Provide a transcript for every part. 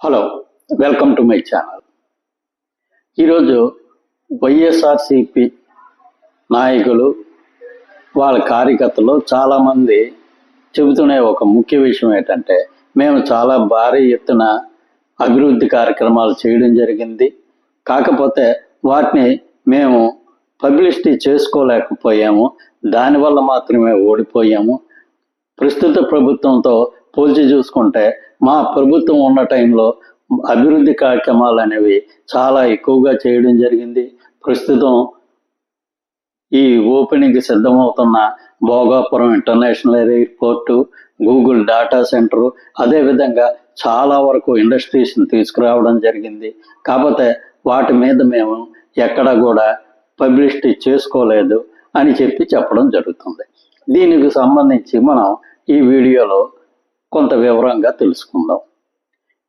Hello welcome to my channel ఈరోజు YSRCP నాయకులు వాళ్ళ కార్యకర్తలు చాలామంది చెబుతున్న ఒక ముఖ్య విషయం ఏంటంటే మేము చాలా భారీ ఎత్తున అభివృద్ధి కార్యక్రమాలు చేయడం జరిగింది. కాకపోతే వాటిని మేము పబ్లిసిటీ చేసుకోలేకపోయాము. దానివల్ల మాత్రమే ఓడిపోయాము. ప్రస్తుత ప్రభుత్వంతో పోల్చి చూసుకుంటే మా ప్రభుత్వం ఉన్న టైంలో అభివృద్ధి కార్యక్రమాలు అనేవి చాలా ఎక్కువగా చేయడం జరిగింది. ప్రస్తుతం ఈ ఓపెనింగ్ సిద్ధమవుతున్న Bhogapuram international airport Google data centre అదేవిధంగా చాలా వరకు ఇండస్ట్రీస్ని తీసుకురావడం జరిగింది. కాకపోతే వాటి మీద మేము ఎక్కడ కూడా పబ్లిసిటీ చేసుకోలేదు అని చెప్పి చెప్పడం జరుగుతుంది. దీనికి సంబంధించి మనం ఈ వీడియోలో కొంత వివరంగా తెలుసుకుందాం.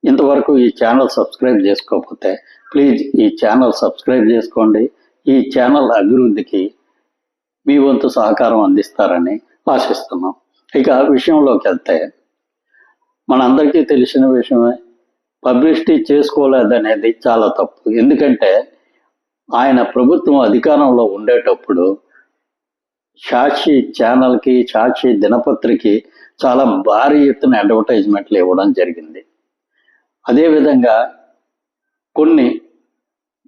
ఇంతవరకు ఈ ఛానల్ సబ్స్క్రైబ్ చేసుకోకపోతే ప్లీజ్ ఈ ఛానల్ సబ్స్క్రైబ్ చేసుకోండి. ఈ ఛానల్ అభివృద్ధికి మీ వంతు సహకారం అందిస్తారని ఆశిస్తున్నాం. ఇక విషయంలోకి వెళ్తే మనందరికీ తెలిసిన విషయమే పబ్లిసిటీ చేసుకోలేదనేది చాలా తప్పు. ఎందుకంటే ఆయన ప్రభుత్వం అధికారంలో ఉండేటప్పుడు సాక్షి ఛానల్కి సాక్షి దినపత్రికి చాలా భారీ ఎత్తున అడ్వర్టైజ్మెంట్లు ఇవ్వడం జరిగింది. అదేవిధంగా కొన్ని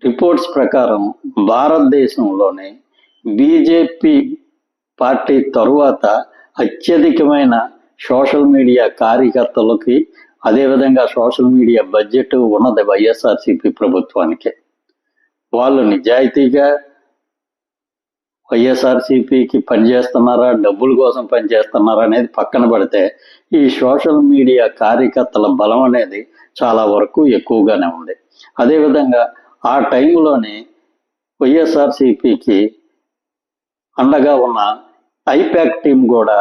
రిపోర్ట్స్ ప్రకారం భారతదేశంలోని బీజేపీ పార్టీ తరువాత అత్యధికమైన సోషల్ మీడియా కార్యకర్తలకి అదేవిధంగా సోషల్ మీడియా బడ్జెట్ ఉన్నది వైఎస్ఆర్సీపీ ప్రభుత్వానికి. వాళ్ళు నిజాయితీగా వైఎస్ఆర్సీపీకి పనిచేస్తున్నారా డబ్బుల కోసం పనిచేస్తున్నారా అనేది పక్కన పడితే ఈ సోషల్ మీడియా కార్యకర్తల బలం అనేది చాలా వరకు ఎక్కువగానే ఉంది. అదేవిధంగా ఆ టైంలోనే వైఎస్ఆర్సీపీకి అండగా ఉన్న ఐపాక్ టీం కూడా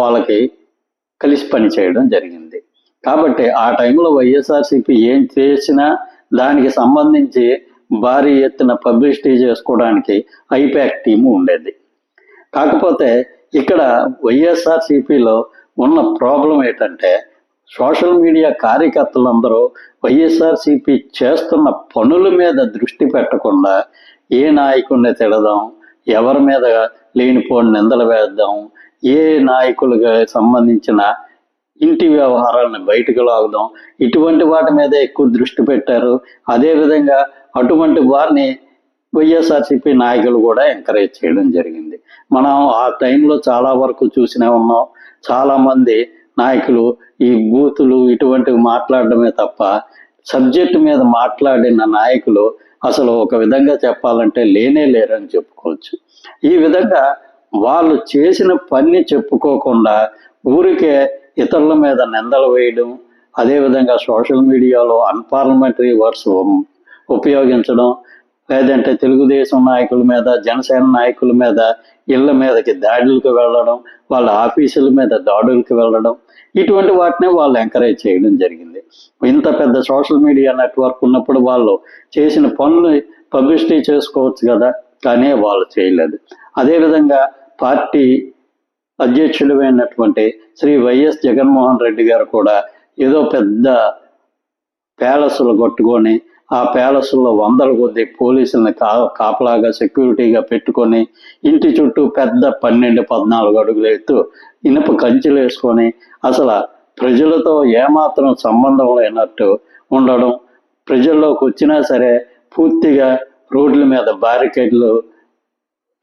వాళ్ళకి కలిసి పనిచేయడం జరిగింది. కాబట్టి ఆ టైంలో వైఎస్ఆర్సీపీ ఏం చేసినా దానికి సంబంధించి భారీ ఎత్తున పబ్లిసిటీ చేసుకోవడానికి ఐపాక్ టీము ఉండేది. కాకపోతే ఇక్కడ వైఎస్ఆర్సీపీలో ఉన్న ప్రాబ్లం ఏంటంటే సోషల్ మీడియా కార్యకర్తలందరూ వైఎస్ఆర్సీపీ చేస్తున్న పనుల మీద దృష్టి పెట్టకుండా ఏ నాయకుడిని తిడదాం ఎవరి మీద లేనిపోని నిందలు వేద్దాం ఏ నాయకులకు సంబంధించిన ఇంటి వ్యవహారాలను బయటకు లాగడం ఇటువంటి వాటి మీద ఎక్కువ దృష్టి పెట్టారు. అదేవిధంగా అటువంటి వారిని వైఎస్ఆర్సీపీ నాయకులు కూడా ఎంకరేజ్ చేయడం జరిగింది. మనం ఆ టైంలో చాలా వరకు చూసినే ఉన్నాం. చాలామంది నాయకులు ఈ బూతులు ఇటువంటివి మాట్లాడడమే తప్ప సబ్జెక్టు మీద మాట్లాడిన నాయకులు అసలు ఒక విధంగా చెప్పాలంటే లేనే లేరని చెప్పుకోవచ్చు. ఈ విధంగా వాళ్ళు చేసిన పని చెప్పుకోకుండా ఊరికే ఇతరుల మీద నిందలు వేయడం అదేవిధంగా సోషల్ మీడియాలో అన్పార్లమెంటరీ వర్డ్స్ ఉపయోగించడం లేదంటే తెలుగుదేశం నాయకుల మీద జనసేన నాయకుల మీద ఇళ్ళ మీదకి దాడులకు వెళ్ళడం వాళ్ళ ఆఫీసుల మీద దాడులకు వెళ్ళడం ఇటువంటి వాటిని వాళ్ళు ఎంకరేజ్ చేయడం జరిగింది. ఇంత పెద్ద సోషల్ మీడియా నెట్వర్క్ ఉన్నప్పుడు వాళ్ళు చేసిన పనులు పబ్లిసిటీ చేసుకోవచ్చు కదా కానీ వాళ్ళు చేయలేదు. అదేవిధంగా పార్టీ అధ్యక్షుడమైనటువంటి శ్రీ వైఎస్ జగన్మోహన్ రెడ్డి గారు కూడా ఏదో పెద్ద ప్యాలెస్లు కొట్టుకొని ఆ ప్యాలెస్లో వందల కొద్ది పోలీసులను కా కాపలాగా సెక్యూరిటీగా పెట్టుకొని ఇంటి చుట్టూ పెద్ద పన్నెండు పద్నాలుగు అడుగులు ఎత్తు ఇనుప కంచెలు వేసుకొని అసలు ప్రజలతో ఏమాత్రం సంబంధం లేనట్టు ఉండడం ప్రజల్లోకి వచ్చినా సరే పూర్తిగా రోడ్ల మీద బ్యారికేడ్లు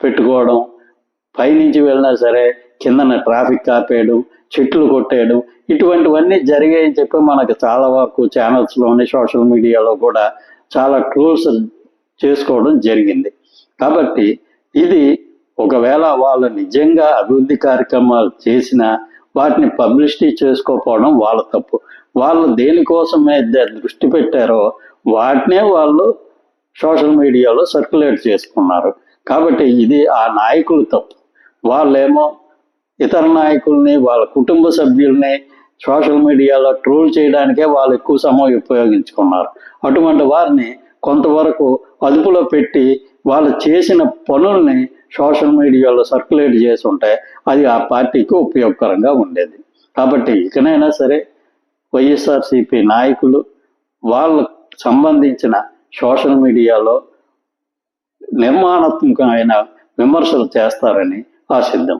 పెట్టుకోవడం పైనుంచి వెళ్ళినా సరే కిందన ట్రాఫిక్ ఆపేయడం చెట్లు కొట్టేయడం ఇటువంటివన్నీ జరిగాయని చెప్పి మనకు చాలా వరకు ఛానల్స్లోని సోషల్ మీడియాలో కూడా చాలా ట్రూల్స్ చేసుకోవడం జరిగింది. కాబట్టి ఇది ఒకవేళ వాళ్ళు నిజంగా అభివృద్ధి కార్యక్రమాలు చేసినా వాటిని పబ్లిసిటీ చేసుకోకపోవడం వాళ్ళ తప్పు. వాళ్ళు దేనికోసం మీద దృష్టి పెట్టారో వాటినే వాళ్ళు సోషల్ మీడియాలో సర్క్యులేట్ చేసుకున్నారు. కాబట్టి ఇది ఆ నాయకులు తప్పు. వాళ్ళేమో ఇతర నాయకుల్ని వాళ్ళ కుటుంబ సభ్యుల్ని సోషల్ మీడియాలో ట్రోల్ చేయడానికే వాళ్ళు ఎక్కువ సమయం ఉపయోగించుకున్నారు. అటువంటి వారిని కొంతవరకు అదుపులో పెట్టి వాళ్ళు చేసిన పనుల్ని సోషల్ మీడియాలో సర్క్యులేట్ చేసి ఉంటే అది ఆ పార్టీకి ఉపయోగకరంగా ఉండేది. కాబట్టి ఇకనైనా సరే వైఎస్ఆర్సీపీ నాయకులు వాళ్ళకు సంబంధించిన సోషల్ మీడియాలో నిర్మాణాత్మకమైన విమర్శలు చేస్తారని ఆశిద్దాం.